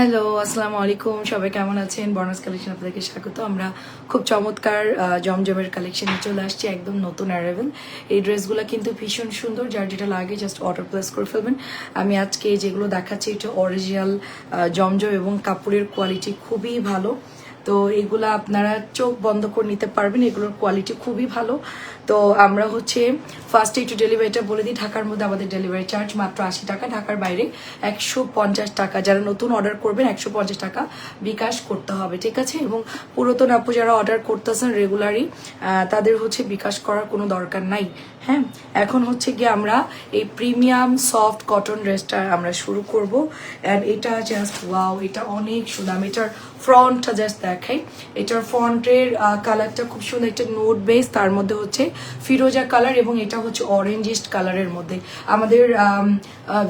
Hello আসসালামু আলাইকুম সবাই কেমন আছেন? বর্নাস কালেকশন আপনাদেরকে স্বাগত। আমরা খুব চমৎকার জমজমের কালেকশনে চলে আসছি, একদম নতুন অ্যারাইভেল এই ড্রেসগুলো কিন্তু ভীষণ সুন্দর, যার যেটা লাগে জাস্ট অর্ডার প্লেস করে ফেলবেন। আমি আজকে যেগুলো দেখাচ্ছি, এটা অরিজিনাল জমজম এবং কাপড়ের কোয়ালিটি খুবই ভালো। তো এগুলা আপনারা চোখ বন্ধ করে নিতে পারবেন, এগুলোর কোয়ালিটি খুবই ভালো। তো আমরা হচ্ছে ফার্স্ট একটু ডেলিভারিটা বলে দিই, ঢাকার মধ্যে আমাদের ডেলিভারি চার্জ মাত্র আশি টাকা, ঢাকার বাইরে একশো পঞ্চাশ টাকা। যারা নতুন অর্ডার করবেন, একশো পঞ্চাশ টাকা বিকাশ করতে হবে, ঠিক আছে? এবং পুরাতন আপু যারা অর্ডার করতেছেন রেগুলারই তাদের হচ্ছে বিকাশ করার কোনো দরকার নাই। হ্যাঁ এখন হচ্ছে গিয়ে আমরা এই প্রিমিয়াম সফট কটন ড্রেসটা আমরা শুরু করব। অ্যান্ড এটা জাস্ট ওয়াও এটা অনেক সুন্দর। এটার ফ্রন্টটা জাস্ট দেখাই। এটার ফ্রন্টের কালারটা খুব সুন্দর। একটা নোট বেস তার মধ্যে হচ্ছে ফিরোজা কালার এবং এটা হচ্ছে অরেঞ্জিস্ট কালারের মধ্যে। আমাদের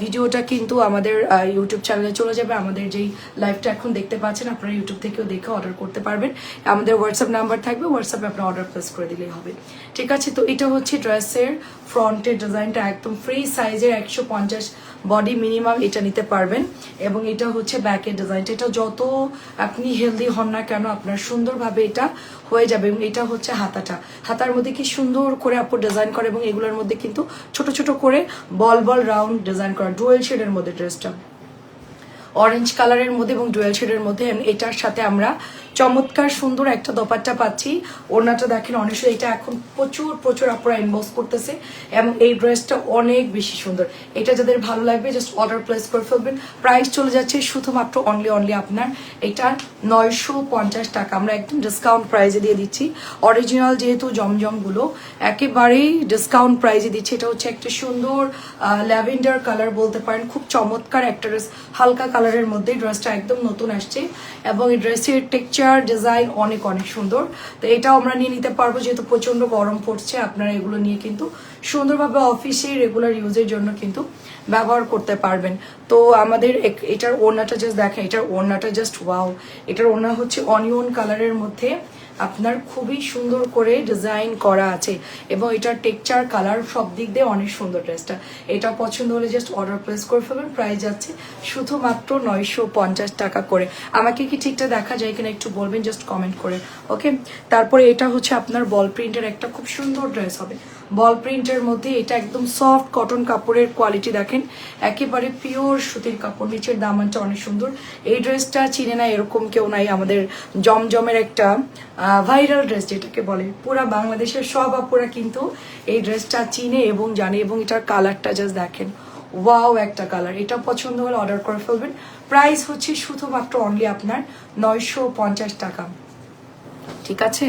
ভিডিওটা কিন্তু আমাদের ইউটিউব চ্যানেলে চলে যাবে। আমাদের যেই লাইভটা এখন দেখতে পাচ্ছেন, আপনারা ইউটিউব থেকেও দেখে অর্ডার করতে পারবেন। আমাদের হোয়াটসঅ্যাপ নাম্বার থাকবে। হোয়াটসঅ্যাপে আপনার অর্ডার প্লেস করে দিলেই হবে। ঠিক আছে, তো এটা হচ্ছে ড্রেসের ফ্রন্টের ডিজাইনটা একদম ফ্রি সাইজের একশো পঞ্চাশ বডি মিনিমাম এটা নিতে পারবেন। এবং এটা হচ্ছে ব্যাকের ডিজাইনটা এটা যত আপনি হেলদি হন না কেন, আপনার সুন্দরভাবে এটা হয়ে যাবে এবং এটা হচ্ছে হাতাটা। হাতার মধ্যে কি সুন্দর করে আপু ডিজাইন করে এবং এগুলোর মধ্যে কিন্তু ছোট ছোট করে বল বল রাউন্ড ডিজাইন করা ডুয়েল শেডের মধ্যে ড্রেসটা অরেঞ্জ কালারের মধ্যে এবং ডুয়েল শেডের মধ্যে এটার সাথে আমরা চমৎকার সুন্দর একটা দোপাট্টা পাচ্ছি। ওড়নাটা দেখেন, অনেক এটা এখন প্রচুর প্রচুর আপনারা ইনবক্স করতেছে, এবং এই ড্রেসটা অনেক বেশি সুন্দর। এটা যাদের ভালো লাগবে জাস্ট অর্ডার প্লেস করে ফেলবেন। প্রাইস চলে যাচ্ছে শুধুমাত্র অনলি অনলি আপনার এটা নয়শো পঞ্চাশ টাকা। আমরা একদম ডিসকাউন্ট প্রাইজে দিয়ে দিচ্ছি। অরিজিনাল যেহেতু জমজমগুলো একেবারেই ডিসকাউন্ট প্রাইজে দিচ্ছি। এটা হচ্ছে একটা সুন্দর ল্যাভেন্ডার কালার বলতে পারেন। খুব চমৎকার একটা ড্রেস হালকা কালারের মধ্যে ড্রেসটা একদম নতুন আসছে এবং এই ড্রেসের টেকচার ডিজাইন অনেক অনেক সুন্দর। তো এটাও আমরা নিয়ে নিতে পারব, যেহেতু প্রচণ্ড গরম পড়ছে, আপনারা এগুলো নিয়ে কিন্তু সুন্দরভাবে অফিসে রেগুলার ইউজের জন্য কিন্তু ব্যবহার করতে পারবেন। তো আমাদের এটার ওড়নাটা জাস্ট দেখেন, এটার ওড়নাটা জাস্ট ওয়াও এটার ওড়না হচ্ছে অনিয়ন কালারের মধ্যে আপনার খুবই সুন্দর করে ডিজাইন করা আছে এবং এটার টেকচার কালার সব দিক দিয়ে অনেক সুন্দর ড্রেসটা এটা পছন্দ হলে জাস্ট অর্ডার প্লেস করে ফেলবেন প্রাইস যাচ্ছে শুধুমাত্র নয়শো পঞ্চাশ টাকা করে। আমাকে কি ঠিকটা দেখা যায় কিনা একটু বলবেন জাস্ট কমেন্ট করে ওকে তারপরে এটা হচ্ছে আপনার বল প্রিন্টের একটা খুব সুন্দর ড্রেস হবে। বল প্রিন্টের মধ্যে এটা একদম সফট কটন কাপড়ের কোয়ালিটি দেখেন। একেবারে পিওর সুতির কাপড়, নিচের দামানটা অনেক সুন্দর। এই ড্রেসটা চিনে না এরকম কেউ নাই, আমাদের জমজমের একটা ভাইরাল ড্রেস যেটাকে বলে। পুরা বাংলাদেশের সব আপুরা কিন্তু এই ড্রেসটা চিনে এবং জানে এবং এটার কালারটা জাস্ট দেখেন। ওয়াও একটা কালার এটা পছন্দ হলে অর্ডার করে ফেলবেন। প্রাইস হচ্ছে শুধুমাত্র অনলি আপনার নয়শো পঞ্চাশ টাকা। ঠিক আছে?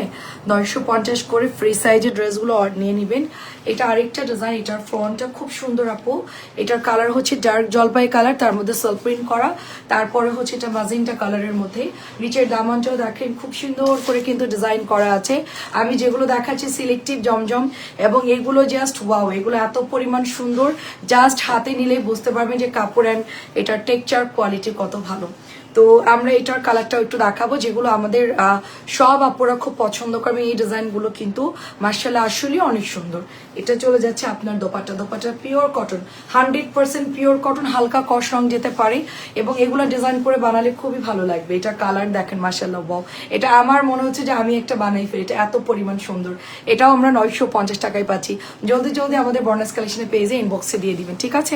নয়শো পঞ্চাশ করে ফ্রি সাইজের ড্রেসগুলো নিয়ে নেবেন। এটা আরেকটা ডিজাইন এটার ফ্রন্টটা খুব সুন্দর আপু। এটার কালার হচ্ছে ডার্ক জলপাই কালার তার মধ্যে সেলফ প্রিন্ট করা। তারপরে হচ্ছে এটা মাজিনটা কালারের মধ্যে। নিচের দামানটাও দেখেন, খুব সুন্দর করে কিন্তু ডিজাইন করা আছে। আমি যেগুলো দেখাচ্ছি সিলেক্টিভ জমজম, এবং এগুলো জাস্ট ওয়াও এগুলো এত পরিমাণ সুন্দর। জাস্ট হাতে নিলেই বুঝতে পারবেন যে কাপড় অ্যান্ড এটার টেক্সচার কোয়ালিটি কত ভালো। তো আমরা এটার কালারটাও একটু দেখাবো, যেগুলো আমাদের সব আপুরা খুব পছন্দ করবে এই ডিজাইনগুলো কিন্তু মার্শাল্লাহ আসলে অনেক সুন্দর। এটা চলে যাচ্ছে আপনার dupatta dupatta pure cotton hundred percent pure cotton হালকা কস রং যেতে পারে। এবং এগুলো ডিজাইন করে বানালে খুবই ভালো লাগবে। এটা কালার দেখেন মার্শাল্লাহ বাও এটা আমার মনে হচ্ছে যে আমি একটা বানাই ফেলি। এটা এত পরিমাণ সুন্দর। এটাও আমরা নয়শো পঞ্চাশ টাকায় পাচ্ছি। জলদি জলদি আমাদের বর্নাস কালেকশনে পেজে ইনবক্সে দিয়ে দিবেন, ঠিক আছে?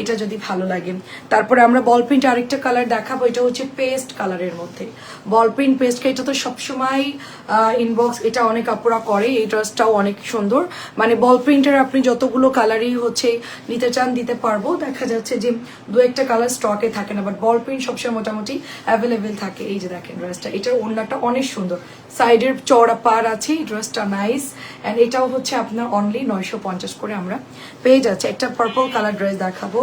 এটা যদি ভালো লাগে। তারপরে আমরা বল প্রিন্ট আরেকটা কালার দেখাবো। এটা হচ্ছে পেস্ট কালারের মধ্যে। বল প্রিন্ট পেস্টকে এটা তো সবসময় ইনবক্স এটা অনেক আপুরা করে, এই ড্রেসটাও অনেক সুন্দর। মানে বল প্রিন্টের আপনি যতগুলো কালারই হচ্ছে নিতে চান, দিতে পারব। দেখা যাচ্ছে যে দু একটা কালার স্টকে থাকে না বাট বল প্রিন্ট সবসময় মোটামুটি অ্যাভেলেবেল থাকে। এই যে দেখেন ড্রেসটা এটার ওড়নাটা অনেক সুন্দর। সাইডের চওড়া পার আছে, এই ড্রেসটা নাইস অ্যান্ড এটাও হচ্ছে আপনার অনলি নয়শো পঞ্চাশ করে আমরা পেয়ে যাচ্ছে। একটা পার্পল কালার ড্রেস দেখাবো।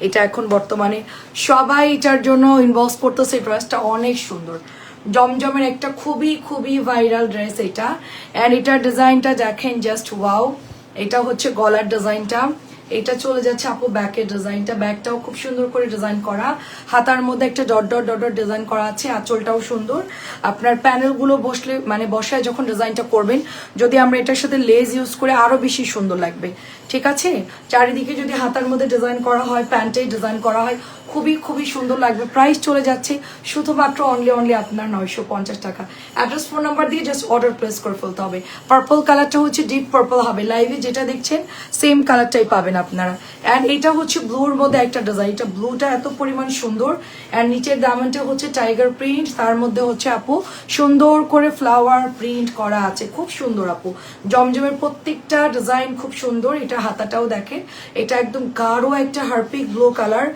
এটা এখন বর্তমানে সবাই এটার জন্য ইনভলভ করতেছে এই ড্রেসটা অনেক সুন্দর। জমজমের একটা খুবই খুবই ভাইরাল ড্রেস এটা। অ্যান্ড এটার ডিজাইনটা দেখেন জাস্ট ওয়াও এটা হচ্ছে গলার ডিজাইনটা এটা চলে যাচ্ছে আপু ব্যাকের ডিজাইনটা। ব্যাকটাও খুব সুন্দর করে ডিজাইন করা। হাতার মধ্যে একটা dot dot dot dot design করা আছে। আঁচলটাও সুন্দর। আপনার প্যানেলগুলো বসলে মানে বসায় যখন ডিজাইনটা করবেন, যদি আমরা এটার সাথে লেজ ইউজ করে আরও বেশি সুন্দর লাগবে। ঠিক আছে? চারিদিকে যদি হাতার মধ্যে ডিজাইন করা হয় প্যান্টে ডিজাইন করা হয় খুবই খুবই সুন্দর লাগবে। প্রাইস চলে যাচ্ছে শুধুমাত্র অনলি অনলি আপনার নয়শো পঞ্চাশ টাকা। অ্যাড্রেস ফোন নাম্বার দিয়ে জাস্ট অর্ডার প্লেস করে ফেলতে হবে। পার্পল কালারটা হচ্ছে ডিপ পার্পল হবে। লাইভে যেটা দেখছেন সেম কালারটাই পাবেন আপনারা। অ্যান্ড এটা হচ্ছে ব্লুর মধ্যে একটা ডিজাইন এটা ব্লুটা এত পরিমাণ সুন্দর। অ্যান্ড নিচের দামানটা হচ্ছে টাইগার প্রিন্ট তার মধ্যে হচ্ছে আপু সুন্দর করে ফ্লাওয়ার প্রিন্ট করা আছে। খুব সুন্দর আপু। জমজমের প্রত্যেকটা ডিজাইন খুব সুন্দর। এটা হাতাটাও দেখেন। এটা একদম গাঢ় একটা হারপিক ব্লু কালার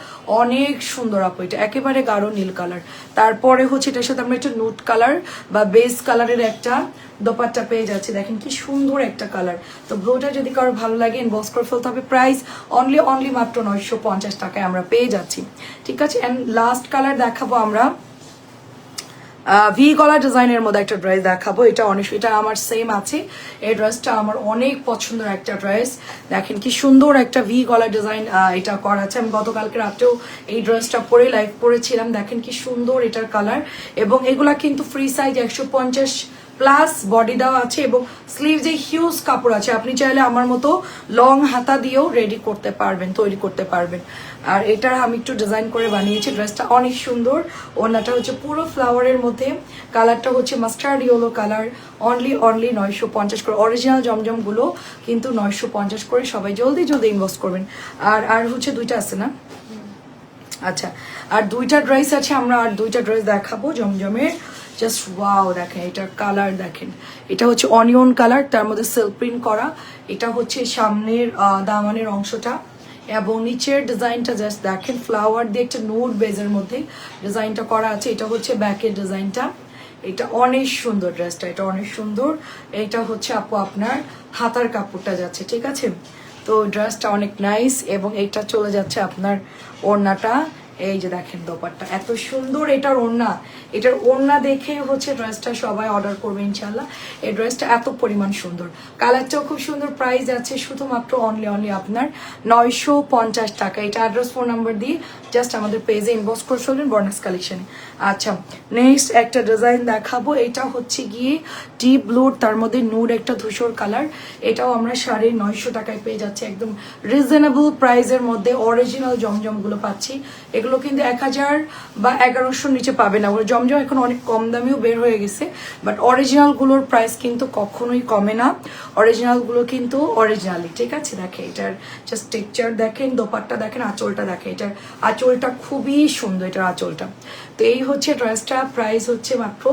অনেক সুন্দর আপু, এটা একেবারে গাঢ় নীল কালার তারপরে হচ্ছে এটার সাথে আমরা একটা নুট কালার বা বেস কালারের একটা দোপাট্টা পেয়ে যাচ্ছি। দেখেন কি সুন্দর একটা কালার তো ব্লুটা যদি কারও ভালো লাগে ইনবক্স করে ফেলতে হবে। প্রাইস অনলি অনলি মাত্র নয়শো পঞ্চাশ টাকায় আমরা পেয়ে যাচ্ছি। ঠিক আছে? অ্যান্ড লাস্ট কালার দেখাবো আমরা। ভি গলা ডিজাইনের মধ্যে একটা ড্রেস দেখাবো। এটা অনেক এটা আমার সেম আছে। এই ড্রেসটা আমার অনেক পছন্দের একটা ড্রেস দেখেন কি সুন্দর একটা ভি গলা ডিজাইন এটা করা আছে। আমি গতকালকে রাতেও এই ড্রেসটা পরে লাইভ পরেছিলাম দেখেন কি সুন্দর এটার কালার এবং এগুলা কিন্তু ফ্রি সাইজ একশো পঞ্চাশ প্লাস বডি দেওয়া আছে এবং স্লিভ যে হিউজ কাপড় আছে, আপনি চাইলে আমার মতো লং হাতা দিয়েও রেডি করতে পারবেন, তৈরি করতে পারবেন। আর এটা আমি একটু ডিজাইন করে বানিয়েছি ড্রেসটা অনেক সুন্দর। ওনাটা হচ্ছে পুরো ফ্লাওয়ারের মধ্যে। কালারটা হচ্ছে mustard yellow colour only only নয়শো পঞ্চাশ করে। অরিজিনাল জমজমগুলো কিন্তু নয়শো পঞ্চাশ করে সবাই জলদি জলদি ইনভেস্ট করবেন। আর আর হচ্ছে দুইটা আছে না? আচ্ছা আর দুইটা ড্রেস আছে, আমরা আর দুইটা ড্রেস দেখাবো জমজমের। জাস্ট ওয়াও দেখেন, এটার কালার দেখেন। এটা হচ্ছে অনিয়ন কালার তার মধ্যে সিল্ক প্রিন্ট করা। এটা হচ্ছে সামনের দামানের অংশটা। এবং নিচের ডিজাইনটা জাস্ট দেখেন ফ্লাওয়ার দিয়ে একটা নোট বেজের মধ্যে ডিজাইনটা করা আছে। এটা হচ্ছে ব্যাকের ডিজাইনটা এটা অনেক সুন্দর ড্রেসটা এটা অনেক সুন্দর। এটা হচ্ছে আপু আপনার হাতার কাপড়টা যাচ্ছে, ঠিক আছে? তো ড্রেসটা অনেক নাইস এবং এটা চলে যাচ্ছে আপনার ওড়নাটা। এই যে দেখেন দোপারটা এত সুন্দর এটার ওড়না। এটার ওড়না দেখে হচ্ছে ড্রেসটা সবাই অর্ডার করবে ইনশাল্লাহ এই ড্রেসটা এত পরিমাণ সুন্দর। কালারটাও খুব সুন্দর প্রাইস আছে শুধুমাত্র অনলি অনলি আপনার নয়শো পঞ্চাশ টাকা। এটা অ্যাড্রেস ফোন নাম্বার দিয়ে জাস্ট আমাদের পেজে ইনবক্স করে ফেলবেন বর্নাস কালেকশনে আচ্ছা নেক্সট একটা ডিজাইন দেখাবো। এটা হচ্ছে গিয়ে ডিপ ব্লুর তার মধ্যে নুড একটা ধূসর কালার এটাও আমরা সাড়ে নয়শো টাকায় পেয়ে যাচ্ছি। একদম রিজনেবল প্রাইসের মধ্যে অরিজিনাল জমজমগুলো পাচ্ছি। এগুলো কিন্তু এক হাজার বা এগারোশোর নিচে পাবে না। ওগুলো জমজম এখন অনেক কম দামেও বের হয়ে গেছে। বাট অরিজিনালগুলোর প্রাইস কিন্তু কখনোই কমে না। অরিজিনালগুলো কিন্তু অরিজিনালি ঠিক আছে? দেখে, এটার জাস্ট টেক্সচার দেখেন, দোপাট্টা দেখেন, আঁচলটা দেখে। এটার আঁচলটা খুবই সুন্দর, এটার আঁচলটা। তো এই হচ্ছে ড্রেসটা প্রাইস হচ্ছে মাত্র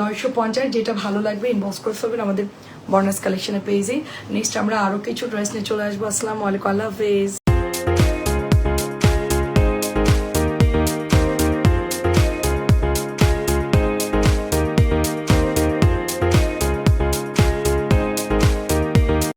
নয়শো পঞ্চাশ, যেটা ভালো লাগবে ইনবক্স করে ফেলবেন আমাদের বর্নাস কালেকশনের পেজে নেক্সট আমরা আরও কিছু ড্রেস নিয়ে চলে আসব। আসসালামু আলাইকুম, আল্লাহ হাফেজ।